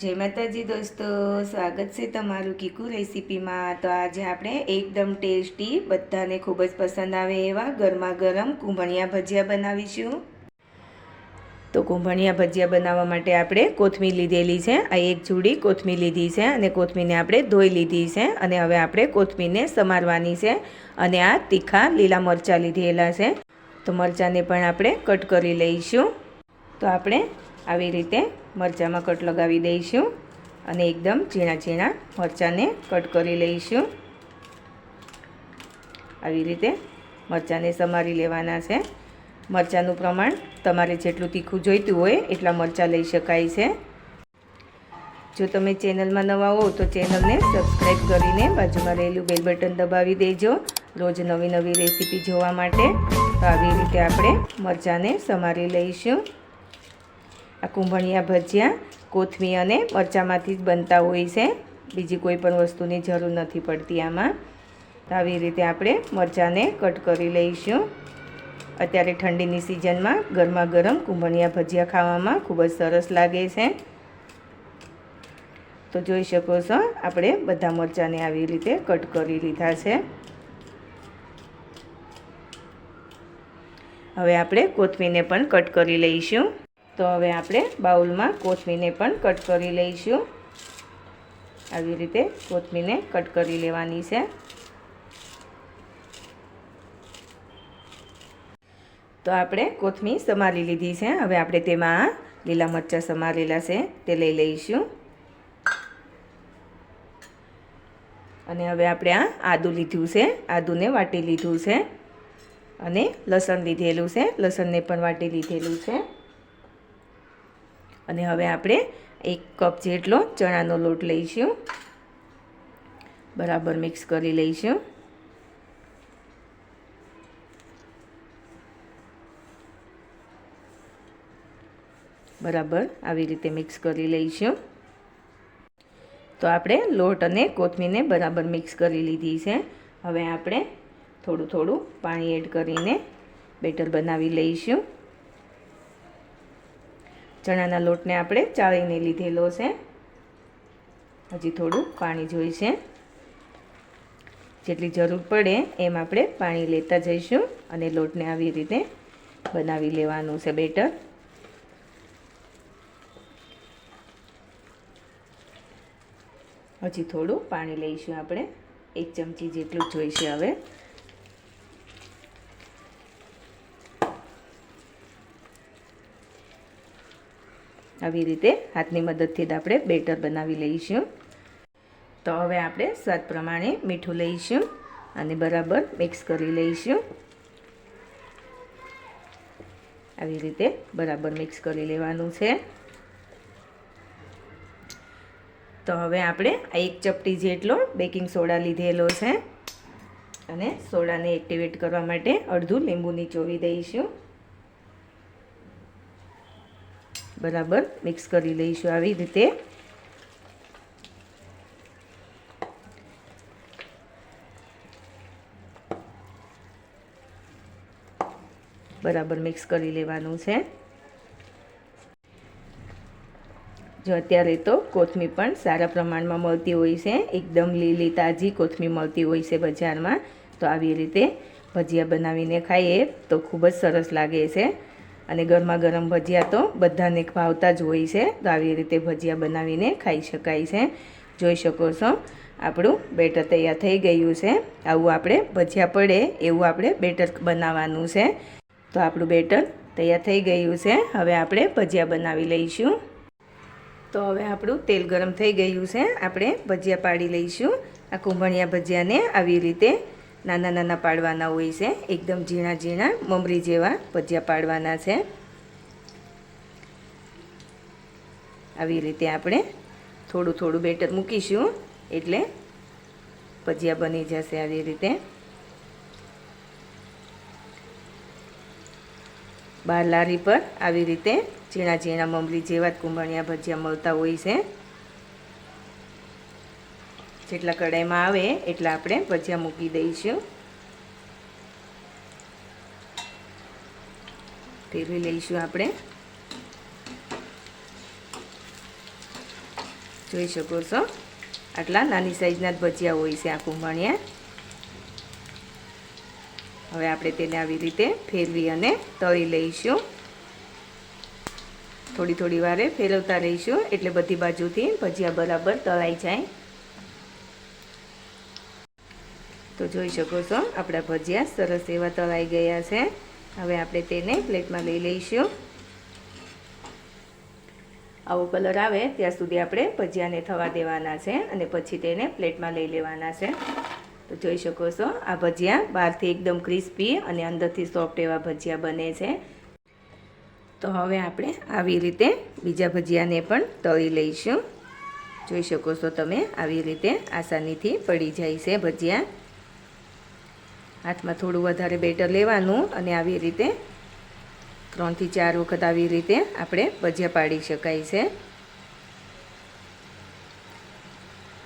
જય માતાજી દોસ્તો, સ્વાગત છે તમારું કીકુ રેસીપીમાં. તો આજે આપણે એકદમ ટેસ્ટી, બધાને ખૂબ જ પસંદ આવે એવા ગરમા ગરમ કુંભણિયા ભજીયા બનાવીશું. તો કુંભણિયા ભજીયા બનાવવા માટે આપણે કોથમીર લીધેલી છે, આ એક ચૂડી કોથમીર લીધી છે અને કોથમીરને આપણે ધોઈ લીધી છે અને હવે આપણે કોથમીરને સમારવાની છે અને આ તીખા લીલા મરચાં લીધેલા છે. તો મરચાંને પણ આપણે કટ કરી લઈશું. તો આપણે આવી રીતે મરચાંમાં કટ લગાવી દઈશું અને એકદમ ઝીણા ઝીણા મરચાંને કટ કરી લઈશું. આવી રીતે મરચાંને સમારી લેવાના છે. મરચાંનું પ્રમાણ તમારે જેટલું તીખું જોઈતું હોય એટલા મરચાં લઈ શકાય છે. જો તમે ચેનલમાં નવા હો તો ચેનલને સબસ્ક્રાઈબ કરીને બાજુમાં રહેલું બેલ બટન દબાવી દેજો. રોજ નવી નવી રેસીપી જોવા માટે તો આવી રીતે આપણે મરચાંને સમારી લઈશું. આ કુંભણિયા ભજીયા કોથમી અને મરચાંમાંથી જ બનતા હોય છે. બીજી કોઈ પણ વસ્તુની જરૂર નથી પડતી આમાં. આવી રીતે આપણે મરચાંને કટ કરી લઈશું. અત્યારે ઠંડીની સિઝનમાં ગરમા ગરમ કુંભણિયા ભજીયા ખાવામાં ખૂબ જ સરસ લાગે છે. તો જોઈ શકો છો, આપણે બધા મરચાંને આવી રીતે કટ કરી લીધા છે. હવે આપણે કોથમીને પણ કટ કરી લઈશું. તો હવે આપણે બાઉલમાં કોથમીરને પણ કટ કરી લઈશું. આવી રીતે કોથમીરને કટ કરી લેવાની છે. તો આપણે કોથમીર સમારી લીધી છે. હવે આપણે તેમાં લીલા મરચાં સમારેલા છે, તે લઈ લઈશું. અને હવે આપણે આ આદું લીધું છે, આદુને વાટી લીધું છે. અને લસણ લીધેલું છે, લસણને પણ વાટી લીધેલું છે. અને હવે આપણે એક કપ જેટલો ચણાનો લોટ લઈશું. બરાબર મિક્સ કરી લઈશું. બરાબર આવી રીતે મિક્સ કરી લઈશું. તો આપણે લોટ અને કોથમીરને બરાબર મિક્સ કરી લીધી છે. હવે આપણે થોડું થોડું પાણી એડ કરીને બેટર બનાવી લઈશું. ચણાના લોટને આપણે ચાળીને લીધેલો છે. હજી થોડું પાણી જોઈશે. જેટલી જરૂર પડે એમ આપણે પાણી લેતા જઈશું અને લોટને આવી રીતે બનાવી લેવાનું છે બેટર. હજી થોડું પાણી લઈશું આપણે. એક ચમચી જેટલું જોઈશે હવે. આવી રીતે હાથની મદદથી જ આપણે બેટર બનાવી લઈશું. તો હવે આપણે સ્વાદ પ્રમાણે મીઠું લઈશું અને બરાબર મિક્સ કરી લઈશું. આવી રીતે બરાબર મિક્સ કરી લેવાનું છે. તો હવે આપણે આ એક ચપટી જેટલો બેકિંગ સોડા લીધેલો છે. અને સોડાને એક્ટિવેટ કરવા માટે અડધું લીંબુ નીચોવી દઈશું. બરાબર મિક્સ કરી લઈશું આવી રીતે. બરાબર મિક્સ કરી લેવાનું છે. જો અત્યારે તો કોથમીર પણ સારા પ્રમાણમાં મળતી હોય છે, એકદમ લીલી, તાજી કોથમીર મળતી હોય છે બજારમાં, તો આવી રીતે ભજીયા બનાવીને ખાઈએ તો ખૂબ જ સરસ લાગે છે. અને ગરમા ગરમ ભજીયા તો બધાને ભાવતા જ હોય છે. તો આવી રીતે ભજીયા બનાવીને ખાઈ શકાય છે. જોઈ શકો છો, આપણું બેટર તૈયાર થઈ ગયું છે. આવું આપણે ભજીયા પડે એવું આપણે બેટર બનાવવાનું છે. તો આપણું બેટર તૈયાર થઈ ગયું છે. હવે આપણે ભજીયા બનાવી લઈશું. તો હવે આપણું તેલ ગરમ થઈ ગયું છે. આપણે ભજીયા પાડી લઈશું. આ કુંભણિયા ભજીયાને આવી રીતે નાના નાના પાડવાના હોય છે. એકદમ ઝીણા ઝીણા મમરી જેવા ભજીયા પાડવાના છે. આવી રીતે આપણે થોડું થોડું બેટર મૂકીશું, એટલે ભજીયા બની જશે આવી રીતે. બહાર લારી પર આવી રીતે ઝીણા ઝીણા મમરી જેવા જ કુંભણિયા ભજીયા મળતા હોય છે. જેટલા કડાઈમાં આવે એટલા આપણે ભજીયા મૂકી દઈશું. ફેરવી લઈશું આપણે. જોઈ શકો છો, આટલા નાની સાઈઝના જ ભજીયા હોય છે આ કુંભણિયા. હવે આપણે તેને આવી રીતે ફેરવી અને તળી લઈશું. થોડી થોડી વારે ફેરવતા રહીશું એટલે બધી બાજુથી ભજીયા બરાબર તળાઈ જાય. તો જોઈ શકો છો, આપણા ભજીયા સરસ એવા તળાઈ ગયા છે. હવે આપણે તેને પ્લેટમાં લઈ લઈશું. આવો કલર આવે ત્યાં સુધી આપણે ભજીયાને થવા દેવાના છે અને પછી તેને પ્લેટમાં લઈ લેવાના છે. તો જોઈ શકો છો, આ ભજીયા બહારથી એકદમ ક્રિસ્પી અને અંદરથી સોફ્ટ એવા ભજીયા બને છે. તો હવે આપણે આવી રીતે બીજા ભજીયાને પણ તળી લઈશું. જોઈ શકો છો તમે, આવી રીતે આસાનીથી પડી જાય છે ભજીયા. હાથમાં થોડું વધારે બેટર લેવાનું અને આવી રીતે ત્રણથી ચાર વખત આવી રીતે આપણે ભજીયા પાડી શકાય છે.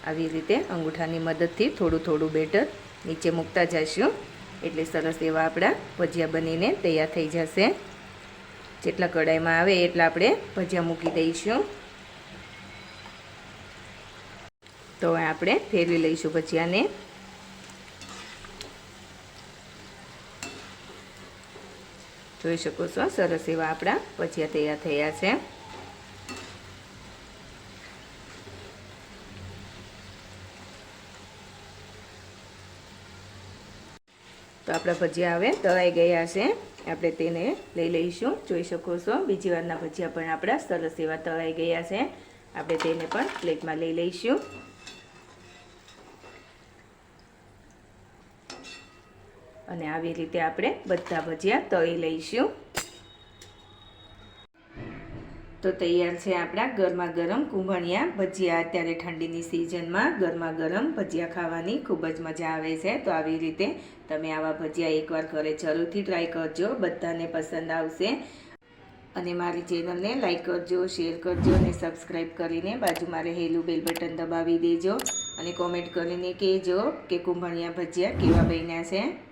આવી રીતે અંગૂઠાની મદદથી થોડું થોડું બેટર નીચે મૂકતા જઈશું એટલે સરસ એવા આપણા ભજીયા બનીને તૈયાર થઈ જશે. જેટલા કડાઈમાં આવે એટલા આપણે ભજીયા મૂકી દઈશું. તો આપણે ફેરવી લઈશું ભજીયાને. જોઈ શકો છો. સરસ એવા આપણા ભજીયા તૈયાર થયા છે. તો આપણા ભજીયા હવે તળાઈ ગયા છે. આપણે તેને લઈ લઈશું. જોઈ શકો છો, બીજી વારના ભજીયા પણ આપણા સરસ એવા તળાઈ ગયા છે. આપણે તેને પણ પ્લેટમાં લઈ લઈશું. અને આવી રીતે આપણે બધા ભજીયા તળી લઈશું. તો તૈયાર છે આપણા ગરમા ગરમ કુંભણિયા ભજીયા. અત્યારે ઠંડીની સિઝનમાં ગરમા ગરમ ભજીયા ખાવાની ખૂબ જ મજા આવે છે. તો આવી રીતે તમે આવા ભજીયા એકવાર ઘરે જરૂરથી ટ્રાય કરજો. બધાને પસંદ આવશે. અને મારી ચેનલને લાઇક કરજો, શેર કરજો અને સબસ્ક્રાઈબ કરીને બાજુમાં રહેલું બેલ બટન દબાવી દેજો. અને કોમેન્ટ કરીને કહેજો કે કુંભણિયા ભજીયા કેવા બન્યા છે.